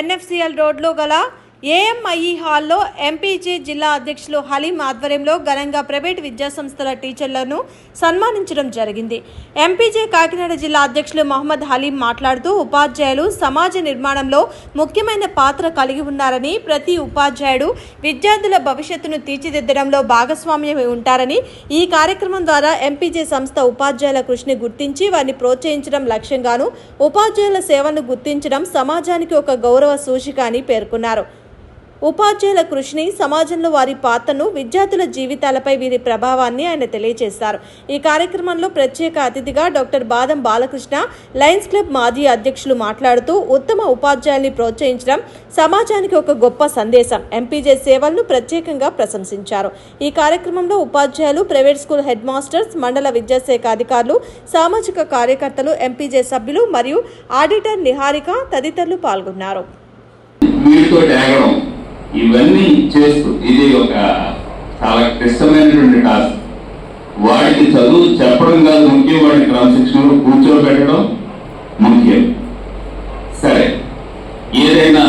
NFCL రోడ్లో గల AMIE హాల్లో ఎంపీజీ జిల్లా అధ్యక్షులు హలీం ఆధ్వర్యంలో ఘనంగా ప్రైవేట్ విద్యాసంస్థల టీచర్లను సన్మానించడం జరిగింది. ఎంపీజే కాకినాడ జిల్లా అధ్యక్షులు మహమ్మద్ హలీం మాట్లాడుతూ ఉపాధ్యాయులు సమాజ నిర్మాణంలో ముఖ్యమైన పాత్ర కలిగి ఉన్నారని ప్రతి ఉపాధ్యాయుడు విద్యార్థుల భవిష్యత్తును తీర్చిదిద్దడంలో భాగస్వామ్యమై ఉంటారని ఈ కార్యక్రమం ద్వారా ఎంపీజే సంస్థ ఉపాధ్యాయుల కృషిని గుర్తించి వారిని ప్రోత్సహించడం లక్ష్యంగాను ఉపాధ్యాయుల సేవలను గుర్తించడం సమాజానికి ఒక గౌరవ సూచిక అని పేర్కొన్నారు. ఉపాధ్యాయుల కృషిని సమాజంలో వారి పాత్రను విద్యార్థుల జీవితాలపై వీరి ప్రభావాన్ని ఆయన తెలియజేశారు. ఈ కార్యక్రమంలో ప్రత్యేక అతిథిగా డాక్టర్ బాదం బాలకృష్ణ లయన్స్ క్లబ్ మాజీ అధ్యక్షులు మాట్లాడుతూ ఉత్తమ ఉపాధ్యాయుల్ని ప్రోత్సహించడం సమాజానికి ఒక గొప్ప సందేశం. ఎంపీజే సేవలను ప్రత్యేకంగా ప్రశంసించారు. ఈ కార్యక్రమంలో ఉపాధ్యాయులు ప్రైవేట్ స్కూల్ హెడ్ మాస్టర్స్ మండల విద్యాశాఖ అధికారులు సామాజిక కార్యకర్తలు ఎంపీజే సభ్యులు మరియు ఆడిటర్ నిహారిక తదితరులు పాల్గొన్నారు. ఇవన్నీ చేస్తూ ఇది ఒక చాలా క్లిష్టమైనటువంటి టాస్క్ వాడికి చదువు చెప్పడం కాదు ముఖ్యం వాడిని క్రమశిక్షణలో కూర్చోబెట్టడం ముఖ్యం. సరే ఏదైనా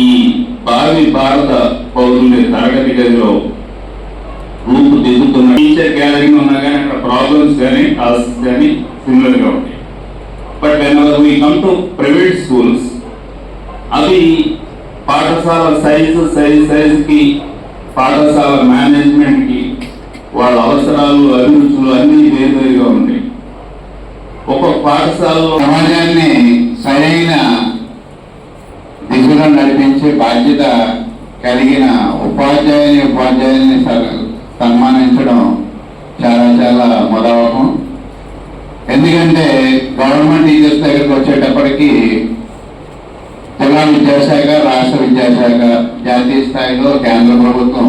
ఈ భావి భారత పౌరుని తరగతి గదిలో రూపుదిద్దుతున్న టీచర్ గ్యాదరింగ్ ఉన్నా కానీ అక్కడ ప్రాబ్లమ్స్ కానీ టాస్క్ కానీ సిమిలర్గా ఉంటాయి. But when we come to private schools అవి పాఠశాల సైజు సైజ్ సైజుకి పాఠశాల మేనేజ్మెంట్కి వాళ్ళ అవసరాలు అభిరుచులు అన్నీ వేరువేరుగా ఉంటాయి ఒక్కొక్క పాఠశాలలో సమాజాన్ని సరైన దిశలో నడిపించే బాధ్యత కలిగిన ఉపాధ్యాయుని ఉపాధ్యాయుల్ని స- సన్మానించడం చాలా చాలా మొదలవకం. ఎందుకంటే గవర్నమెంట్ టీచర్స్ దగ్గరికి వచ్చేటప్పటికి జిల్లా విద్యాశాఖ రాష్ట్ర విద్యాశాఖ జాతీయ స్థాయిలో కేంద్ర ప్రభుత్వం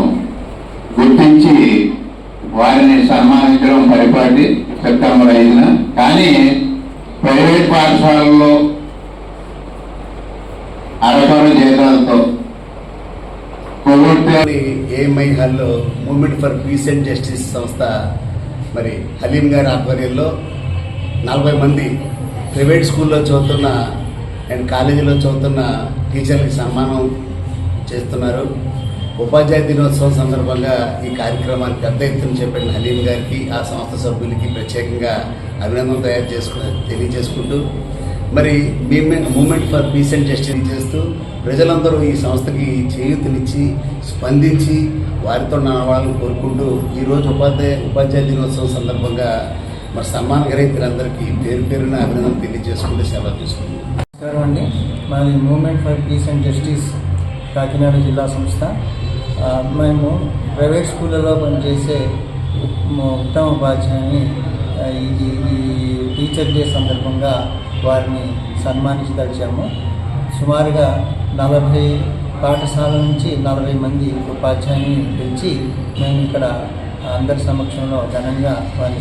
గుర్తించి వారిని సన్మానించడం పరిపాటి సెప్టెంబర్ ఐదున. కానీ ప్రైవేట్ పాఠశాలల్లో అరకొర జీతాలతో ఏఎంఐహల్లో movement for peace and justice సంస్థ మరి హలీం గారి ఆధ్వర్యంలో నలభై మంది ప్రైవేట్ స్కూల్లో చదువుతున్న అండ్ కాలేజీలో చదువుతున్న టీచర్లకి సన్మానం చేస్తున్నారు. ఉపాధ్యాయ దినోత్సవం సందర్భంగా ఈ కార్యక్రమాన్ని పెద్ద ఎత్తున చెప్పిన హలీం గారికి ఆ సంస్థ సభ్యులకి ప్రత్యేకంగా అభినందనలు తయారు చేసుకుని తెలియజేసుకుంటూ మరి movement movement for peace and justice చేస్తూ ప్రజలందరూ ఈ సంస్థకి చేయూతనిచ్చి స్పందించి వారితో నడవాలని కోరుకుంటూ ఈరోజు ఉపాధ్యాయ ఉపాధ్యాయ దినోత్సవం సందర్భంగా మరి సమ్మాన గ్రహీతలందరికీ పేరు పేరున అభినందన తెలియజేసుకుంటూ సెలవు తీసుకుంటున్నాం. నమస్కారం అండి మాది movement for peace and justice Kakinada జిల్లా సంస్థ. మేము ప్రైవేట్ స్కూళ్ళలో పనిచేసే ఉత్తమ ఉపాధ్యాయుని ఈ ఈ టీచర్ డే సందర్భంగా వారిని సన్మానించదలిచాము సుమారుగా నలభై పాఠశాల నుంచి నలభై మంది ఉపాధ్యాయుని పిలిచి మేము ఇక్కడ అందరి సమక్షంలో ఘనంగా వారిని